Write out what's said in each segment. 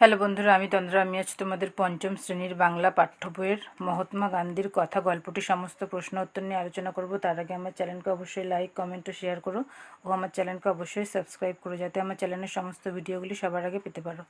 Hello বন্ধুরা, আমি তন্দ্রা, আমি আজ তোমাদের পঞ্চম শ্রেণির বাংলা পাঠ্য বইয়ের মহাত্মা গান্ধীর কথা। গল্পটি সমস্ত প্রশ্ন উত্তর নিয়ে আলোচনা করব। তার আগে আমার চ্যানেলকে অবশ্যই লাইক কমেন্ট ও শেয়ার করো ও আমার চ্যানেলকে অবশ্যই সাবস্ক্রাইব করো যাতে আমার চ্যানেলের সমস্ত ভিডিওগুলি সবার আগে পেতে পারো।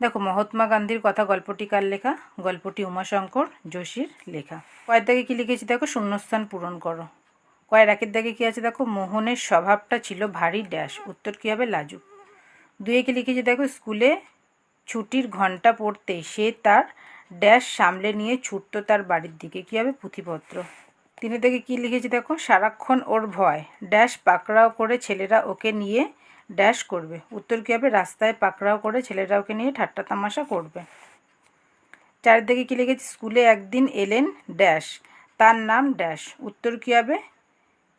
দেখো, মহাত্মা গান্ধীর কথা গল্পটি কার লেখা? গল্পটি উমাশঙ্কর যোশীর লেখা। কয়ের দাগে কী লিখেছি দেখো? শূন্যস্থান পূরণ করো। কয়ের একের দাগে কী আছে দেখো? মোহনের স্বভাবটা ছিল ভারী ড্যাশ। উত্তর কী হবে? লাজুক। দুয়ে কি লিখেছি দেখো? স্কুলে ছুটির ঘণ্টা পড়তে সে তার ড্যাশ সামলে নিয়ে ছুটতো তার বাড়ির দিকে। কী হবে পুঁথিপত্র? তিনি থেকে কি লিখেছি দেখো? সারাক্ষণ ওর ভয়। ড্যাশ পাকড়াও করে ছেলেরা ওকে নিয়ে ড্যাশ করবে। উত্তর কী হবে? রাস্তায় পাকড়াও করে ছেলেরা ওকে নিয়ে ঠাট্টা তামাশা করবে। চারিদিকে কী লিখেছি? স্কুলে একদিন এলেন ড্যাশ। তার নাম ড্যাশ। উত্তর কী হবে?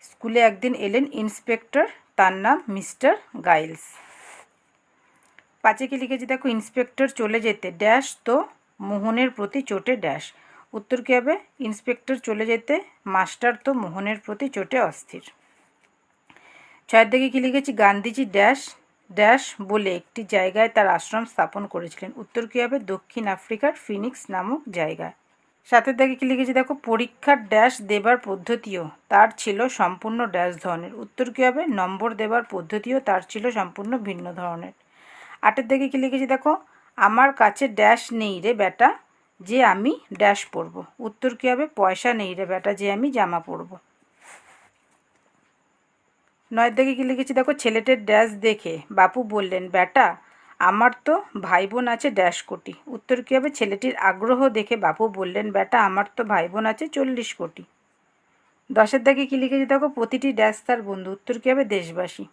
স্কুলে একদিন এলেন ইন্সপেক্টর। তার নাম মিস্টার গাইলস। পাঁচে কি লিখেছি, দেখো ইন্সপেক্টর চলে যেতে ড্যাশ তো মোহনের প্রতি চোটে ড্যাশ উত্তর কী হবে? ইন্সপেক্টর চলে যেতে মাস্টার তো মোহনের প্রতি চোটে অস্থির। ছয়ের দিকে কী লিখেছি? গান্ধীজি ড্যাশ ড্যাশ বলে একটি জায়গায় তার আশ্রম স্থাপন করেছিলেন। উত্তর কী হবে? দক্ষিণ আফ্রিকার ফিনিক্স নামক জায়গায়। সাতের দিকে কী লিখেছি? দেখো, পরীক্ষার ড্যাশ দেবার পদ্ধতিও তার ছিল সম্পূর্ণ ড্যাশ ধরনের। উত্তর কী হবে? নম্বর দেবার পদ্ধতিও তার ছিল সম্পূর্ণ ভিন্ন ধরনের। আটের দিকে কী লিখেছি দেখো? আমার কাছে ড্যাশ নেই রে বেটা, যে আমি ড্যাশ পরবো উত্তর কী হবে? পয়সা নেই রে বেটা, যে আমি জামা পরবো নয়ের দিকে কী লিখেছি দেখো? ছেলেটের ড্যাশ দেখে। বাপু বললেন, বেটা, আমার তো ভাই বোন আছে ড্যাশ কোটি। উত্তর কী হবে? ছেলেটির আগ্রহ দেখে বাপু বললেন, বেটা, আমার তো ভাই বোন আছে চল্লিশ কোটি। দশের দিকে কী লিখেছি দেখো? প্রতিটি ড্যাশ তার বন্ধু। উত্তর কী হবে? দেশবাসী।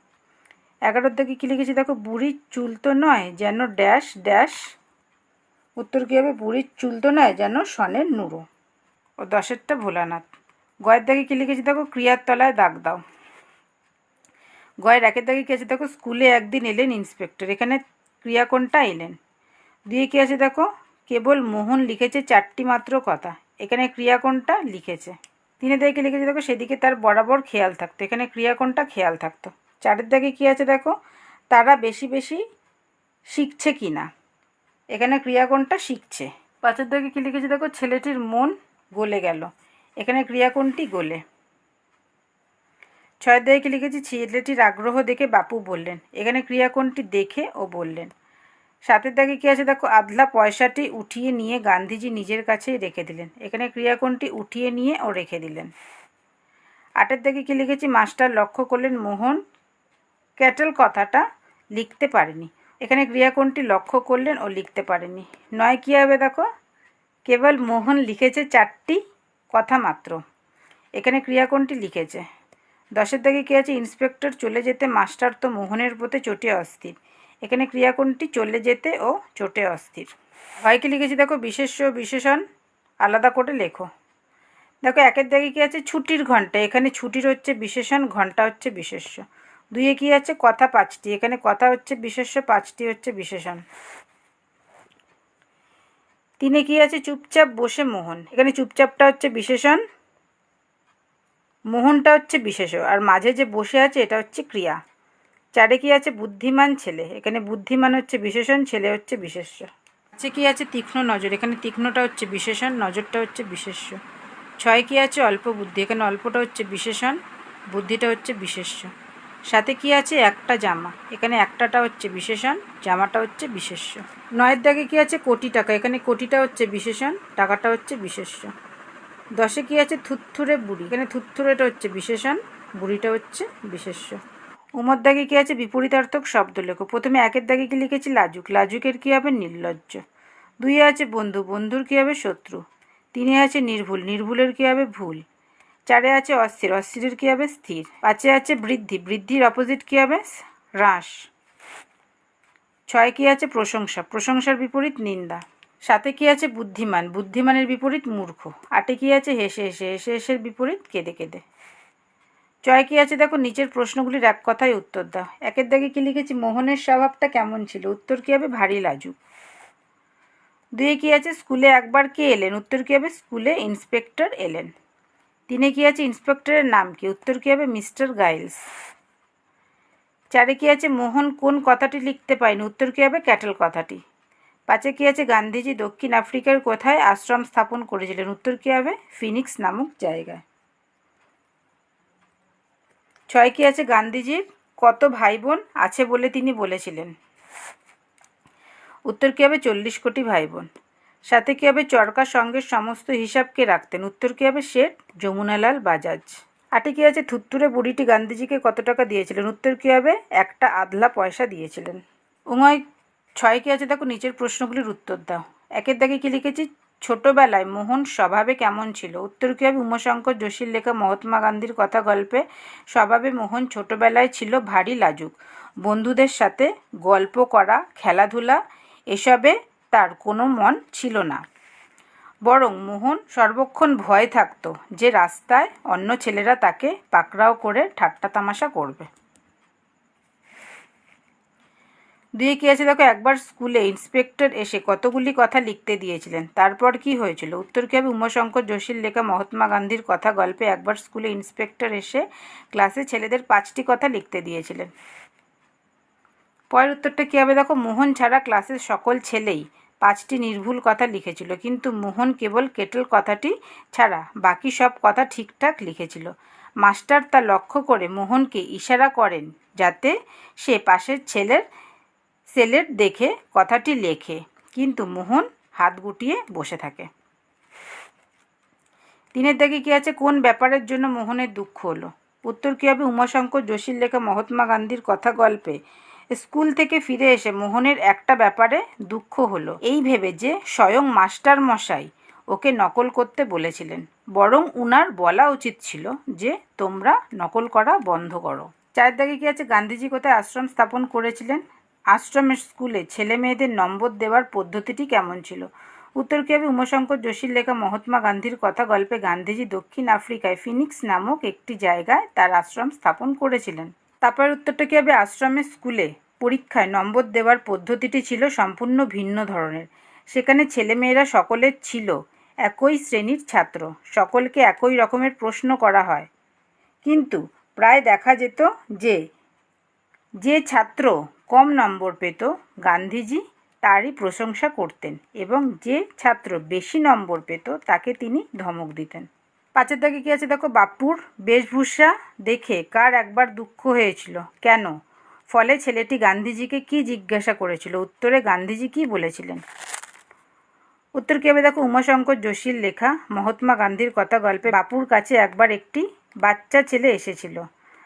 এগারোর দিকে কী লিখেছি? দেখো, বুড়ির চুল তো নয় যেন ড্যাশ ড্যাশ। উত্তর কী হবে? বুড়ির চুল তো নয় যেন সনের নুরো ও দশেরটা ভোলানাথ। গয়ের দাগে কী লিখেছি? দেখো, ক্রিয়ার তলায় দাগ দাও। গয়ের একের দাগে কী আছে? দেখো, স্কুলে একদিন এলেন ইন্সপেক্টর। এখানে ক্রিয়া কোনটা এলেন? দিয়ে কী আছে? দেখো, কেবল মোহন লিখেছে চারটি মাত্র কথা। এখানে ক্রিয়া কোনটা লিখেছে? তিনে দেখে লিখেছে? দেখো, সেদিকে তার বরাবর খেয়াল থাকতো। এখানে ক্রিয়া কোনটা খেয়াল থাকতো? চারের দাগে কী আছে দেখো? তারা বেশি বেশি শিখছে কি না এখানে ক্রিয়াকোণটা শিখছে। পাঁচের দাগে কী লিখেছে দেখো? ছেলেটির মন গলে গেল। এখানে ক্রিয়াকোণটি গলে। ছয়ের দাগে কী লিখেছি? ছেলেটির আগ্রহ দেখে বাপু বললেন। এখানে ক্রিয়াকোণটি দেখে ও বললেন। সাতের দাগে কী আছে দেখো? আদলা পয়সাটি উঠিয়ে নিয়ে গান্ধীজি নিজের কাছেই রেখে দিলেন। এখানে ক্রিয়াকোণটি উঠিয়ে নিয়ে ও রেখে দিলেন। আটের দাগে কী লিখেছি? মাস্টার লক্ষ্য করলেন মোহন ক্যাটেল কথাটা লিখতে পারেনি। এখানে ক্রিয়াকোণটি লক্ষ্য করলেন ও লিখতে পারেনি। নয় কী হবে দেখো? কেবল মোহন লিখেছে চারটি কথা মাত্র। এখানে ক্রিয়াকোণটি লিখেছে। দশের দাগে কী আছে? ইন্সপেক্টর চলে যেতে মাস্টার তো মোহনের প্রতি চোটে অস্থির। এখানে ক্রিয়াকোণটি চলে যেতে ও চোটে অস্থির। ভয়কে লিখেছি দেখো? বিশেষ্য বিশেষণ আলাদা করে লেখো। দেখো, একের দাগে কী আছে? ছুটির ঘণ্টা। এখানে ছুটির হচ্ছে বিশেষণ, ঘণ্টা হচ্ছে বিশেষ্য। দুইয়ে কী আছে? কথা পাঁচটি। এখানে কথা হচ্ছে বিশেষ্য, পাঁচটি হচ্ছে বিশেষণ। তিনে কি আছে? চুপচাপ বসে মোহন। এখানে চুপচাপটা হচ্ছে বিশেষণ, মোহনটা হচ্ছে বিশেষ আর মাঝে যে বসে আছে এটা হচ্ছে ক্রিয়া। চারে কি আছে? বুদ্ধিমান ছেলে। এখানে বুদ্ধিমান হচ্ছে বিশেষণ, ছেলে হচ্ছে বিশেষ্য। আছে কি আছে? তীক্ষ্ণ নজর। এখানে তীক্ষ্ণটা হচ্ছে বিশেষণ, নজরটা হচ্ছে বিশেষ্য। ছয় কি আছে? অল্প বুদ্ধি। এখানে অল্পটা হচ্ছে বিশেষণ, বুদ্ধিটা হচ্ছে বিশেষ্য। সাথে কি আছে? একটা জামা। এখানে একটাটা হচ্ছে বিশেষণ, জামাটা হচ্ছে বিশেষ্য। নয়ের দাগে কি আছে? কোটি টাকা। এখানে কোটিটা হচ্ছে বিশেষণ, টাকাটা হচ্ছে বিশেষ্য। দশে কি আছে? থুত্থুরে বুড়ি। এখানে থুত্থুরেটা হচ্ছে বিশেষণ, বুড়িটা হচ্ছে বিশেষ্য। উমর দাগে কি আছে? বিপরীতার্থক শব্দ লেখো প্রথমে একের দাগে কি লিখেছি? লাজুক। লাজুকের কি হবে? নির্লজ্জ। দুইয়ে আছে বন্ধু। বন্ধুর কি হবে? শত্রু। তিনে আছে নির্ভুল। নির্ভুলের কি হবে? ভুল। চারে আছে অস্থির, অস্থিরের কী হবে? স্থির। পাঁচে আছে বৃদ্ধি, বৃদ্ধির অপোজিট কী হবে? হ্রাস। ছয় কী আছে? প্রশংসা। প্রশংসার বিপরীত নিন্দা। সাথে কী আছে? বুদ্ধিমান। বুদ্ধিমানের বিপরীত মূর্খ। আটে কী আছে? হেসে হেসে হেসে, হেসের বিপরীত কেঁদে কেঁদে। চয় কী আছে? দেখো, নিচের প্রশ্নগুলির এক কথায় উত্তর দাও। একের দাগে কী লিখেছি? মোহনের স্বভাবটা কেমন ছিল? উত্তর কী হবে? ভারী লাজুক। দুয়ে কী আছে? স্কুলে একবার কে এলেন? উত্তর কী হবে? স্কুলে ইন্সপেক্টর এলেন। তিনে কি আছে ইন্সপেক্টরের নাম? কি উত্তর কী হবে? Mister Giles. চারে কি আছে? মোহন কোন কথাটি লিখতে পায়নি উত্তর কী হবে? ক্যাটেল কথাটি। পাঁচে কি আছে? গান্ধীজি দক্ষিণ আফ্রিকার কোথায় আশ্রম স্থাপন করেছিলেন? উত্তর কী হবে? ফিনিক্স নামক জায়গায়। ছয় কি আছে? গান্ধীজির কত ভাই বোন আছে বলে তিনি বলেছিলেন। উত্তর কী হবে? চল্লিশ কোটি ভাই বোন সাথে কী হবে চরকার সঙ্গে সমস্ত হিসাবকে রাখতেন? উত্তর কী হবে শেঠ যমুনালাল বাজাজ। আটে কী আছে থুত্তুরে বুড়িটি গান্ধীজিকে কত টাকা দিয়েছিলেন? উত্তর কী হবে একটা আধলা পয়সা দিয়েছিলেন। উময় ছয় কী আছে দেখো, নিচের প্রশ্নগুলির উত্তর দাও। একের দাগে কী লিখেছি? ছোটবেলায় মোহন স্বভাবে কেমন ছিল? উত্তর কী হবে উমাশঙ্কর যোশীর লেখা মহাত্মা গান্ধীর কথা গল্পে স্বভাবে মোহন ছোটবেলায় ছিল ভারী লাজুক। বন্ধুদের সাথে গল্প করা, খেলাধুলা, এসবে তার কোনো মন ছিল না। বরং মোহন সর্বক্ষণ ভয় থাকতো যে রাস্তায় অন্য ছেলেরা তাকে পাকড়াও করে ঠাট্টা তামাশা করবে। দুয়ে কী আছে দেখো, একবার স্কুলে ইন্সপেক্টর এসে কতগুলি কথা লিখতে দিয়েছিলেন। তারপর কি হয়েছিল? উত্তর কী হবে? উমাশঙ্কর যোশীর লেখা মহাত্মা গান্ধীর কথা গল্পে একবার স্কুলে ইন্সপেক্টর এসে ক্লাসে ছেলেদের পাঁচটি কথা লিখতে দিয়েছিলেন। পরের উত্তরটা কী হবে? দেখো, মোহন ছাড়া ক্লাসের সকল ছেলেই পাঁচটি নির্ভুল কথা লিখেছিল, কিন্তু মোহন কেবল কেটল কথাটি ছাড়া বাকি সব কথা ঠিকঠাক লিখেছিল। মাস্টার তা লক্ষ্য করে মোহনকে ইশারা করেন যাতে সে পাশের ছেলের সেলের দেখে কথাটি লেখে, কিন্তু মোহন হাত গুটিয়ে বসে থাকে। তিনের দাগে কী আছে? কোন ব্যাপারের জন্য মোহনের দুঃখ হলো? উত্তর কী হবে? উমাশঙ্কর যোশীর লেখা মহাত্মা গান্ধীর কথা গল্পে স্কুল থেকে ফিরে এসে মোহনের একটা ব্যাপারে দুঃখ হলো। এই ভেবে যে স্বয়ং মাস্টার মশাই ওকে নকল করতে বলেছিলেন, বরং উনার বলা উচিত ছিল যে তোমরা নকল করা বন্ধ করো। চার দাগে কি আছে? গান্ধীজি কোথায় আশ্রম স্থাপন করেছিলেন? আশ্রমের স্কুলে ছেলে মেয়েদের নম্বর দেওয়ার পদ্ধতিটি কেমন ছিল? উত্তর কী হবে উমাশঙ্কর যোশীর লেখা মহাত্মা গান্ধীর কথা গল্পে গান্ধীজি দক্ষিণ আফ্রিকায় ফিনিক্স নামক একটি জায়গায় তার আশ্রম স্থাপন করেছিলেন। তারপরের উত্তরটা কী হবে আশ্রমের স্কুলে পরীক্ষায় নম্বর দেওয়ার পদ্ধতিটি ছিল সম্পূর্ণ ভিন্ন ধরনের। সেখানে ছেলেমেয়েরা সকলের ছিল, একই শ্রেণির ছাত্র, সকলকে একই রকমের প্রশ্ন করা হয়। কিন্তু প্রায় দেখা যেত যে যে ছাত্র কম নম্বর পেত, গান্ধীজি তারই প্রশংসা করতেন এবং যে ছাত্র বেশি নম্বর পেত, তাকে তিনি ধমক দিতেন। পাঁচের দাগে কী আছে দেখো? বাপুর বেশভূষা দেখে কার একবার দুঃখ হয়েছিল? কেন? ফলে ছেলেটি গান্ধীজিকে কি জিজ্ঞাসা করেছিল? উত্তরে গান্ধীজি কি বলেছিলেন? উত্তর কী হবে? দেখো, উমাশঙ্কর যোশীর লেখা, মহাত্মা গান্ধীর কথা গল্পে বাপুর কাছে একবার একটি বাচ্চা ছেলে এসেছিল।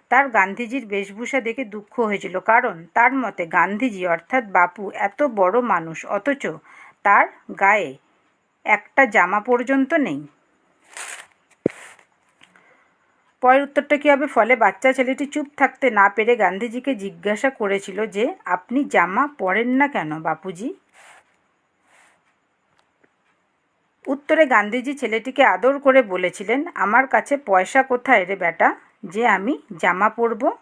তার গান্ধীজির বেশভূষা দেখে দুঃখ হয়েছিল। কারণ তার মতে গান্ধীজি অর্থাৎ বাপু এত বড় মানুষ, অথচ তার গায়ে একটা জামা পর্যন্ত নেই। পরের উত্তরটা কী হবে? ফলে বাচ্চা ছেলেটি চুপ থাকতে না পেরে গান্ধীজিকে জিজ্ঞাসা করেছিল যে, আপনি জামা পরেন না কেন, বাপুজি? উত্তরে গান্ধীজি ছেলেটিকে আদর করে বলেছিলেন, আমার কাছে পয়সা কোথায় রে বেটা? যে আমি জামা পরব?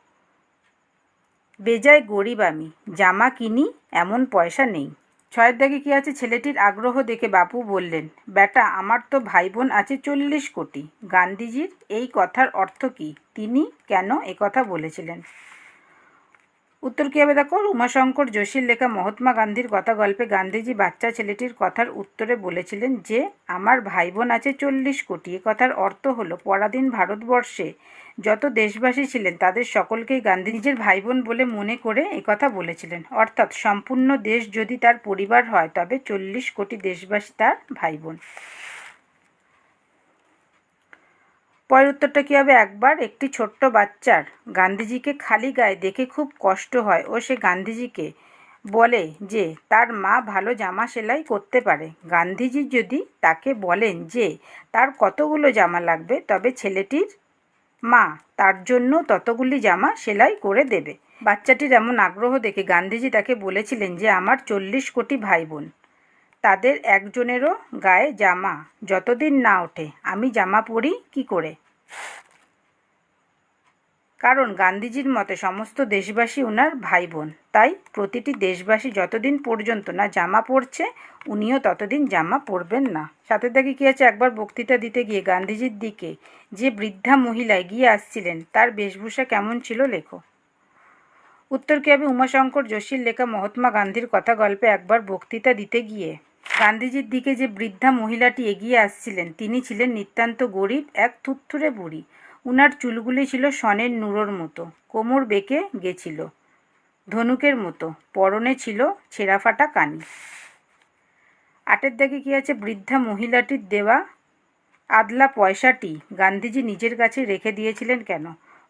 বেজায় গরিব আমি। জামা কিনি, এমন পয়সা নেই। ছয়ের দাগে কী আছে? ছেলেটির আগ্রহ দেখে বাপু বললেন, বেটা, আমার তো ভাই বোন আছে চল্লিশ কোটি। গান্ধীজির এই কথার অর্থ কী? তিনি কেন কথা বলেছিলেন? উত্তর কী হবে দেখো? উমাশঙ্কর যোশীর লেখা মহাত্মা গান্ধীর কথা গল্পে গান্ধীজি বাচ্চা ছেলেটির কথার উত্তরে বলেছিলেন যে, আমার ভাই বোন আছে চল্লিশ কোটি। এ কথার অর্থ হলো, পরাধীন ভারতবর্ষে যত দেশবাসী ছিলেন, তাদের সকলকেই গান্ধী নিজের ভাই বোন বলে মনে করে একথা বলেছিলেন। অর্থাৎ সম্পূর্ণ দেশ যদি তার পরিবার হয়, তবে চল্লিশ কোটি দেশবাসী তার ভাই বোন পরের উত্তরটা কী হবে? একবার একটি ছোট্ট বাচ্চার গান্ধীজিকে খালি গায়ে দেখে খুব কষ্ট হয় ও সে গান্ধীজিকে বলে যে, তার মা ভালো জামা সেলাই করতে পারে। গান্ধীজি যদি তাকে বলেন যে, তার কতগুলো জামা লাগবে? তবে ছেলেটির মা, তার জন্য ততগুলি জামা সেলাই করে দেবে। বাচ্চাটির এমন আগ্রহ দেখে গান্ধীজি তাকে বলেছিলেন যে, আমার চল্লিশ কোটি ভাই বোন তাদের একজনেরও গায়ে জামা। যতদিন না ওঠে, আমি জামা পরি কি করে? কারণ গান্ধীজির মতে সমস্ত দেশবাসী ওনার ভাই বোন তাই প্রতিটি দেশবাসী যতদিন পর্যন্ত না জামা পরছে, উনিও ততদিন জামা পরবেন না। সাথে দেখে কী আছে, একবার বক্তৃতা দিতে গিয়ে গান্ধীজির দিকে যে বৃদ্ধা মহিলা এগিয়ে আসছিলেন, তার বেশভূষা কেমন ছিল লেখো। উত্তর কি হবে উমাশঙ্কর যোশীর লেখা মহাত্মা গান্ধীর কথা গল্পে একবার বক্তৃতা দিতে গিয়ে, গান্ধীজির দিকে যে বৃদ্ধা মহিলাটি এগিয়ে আসছিলেন, তিনি ছিলেন নিতান্ত গরিব, এক থুত্থুরে বুড়ি। উনার চুলগুলি ছিল সনের নুরোর মতো, কোমর বেঁকে গেছিল, ধনুকের মতো, পরনে ছিল ছেঁড়া ফাটা কানি। আটের দাগে কি আছে, বৃদ্ধা মহিলাটির দেওয়া আদলা পয়সাটি গান্ধীজি নিজের কাছে রেখে দিয়েছিলেন কেন?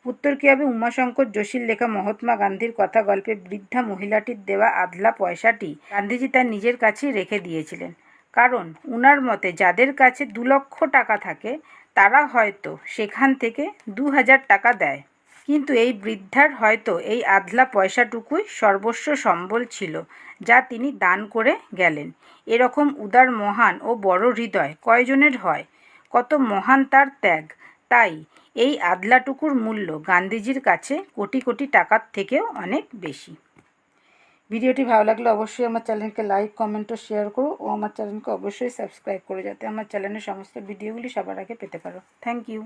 উত্তর কী হবে? উমাশঙ্কর যোশীর লেখা মহাত্মা গান্ধীর কথা গল্পে বৃদ্ধা মহিলাটির দেওয়া আদলা পয়সাটি গান্ধীজি তার নিজের কাছেই রেখে দিয়েছিলেন। কারণ উনার মতে যাদের কাছে দু লক্ষ টাকা থাকে তারা হয়তো সেখান থেকে দু হাজার টাকা দেয়। কিন্তু এই বৃদ্ধার হয়তো এই আধলা পয়সাটুকুই সর্বস্ব সম্বল ছিল, যা তিনি দান করে গেলেন। এরকম উদার মহান ও বড় হৃদয় কয়জনের হয়? কত মহান তার ত্যাগ। তাই এই আদলাটুকুর মূল্য গান্ধীজির কাছে কোটি কোটি টাকার থেকেও অনেক বেশি। ভিডিওটি ভালো লাগলে অবশ্যই আমার চ্যানেলকে লাইক, কমেন্ট ও শেয়ার করো ও আমার চ্যানেলকে অবশ্যই সাবস্ক্রাইব করো যাতে আমার চ্যানেলের সমস্ত ভিডিওগুলি সবার আগে পেতে পারো। Thank you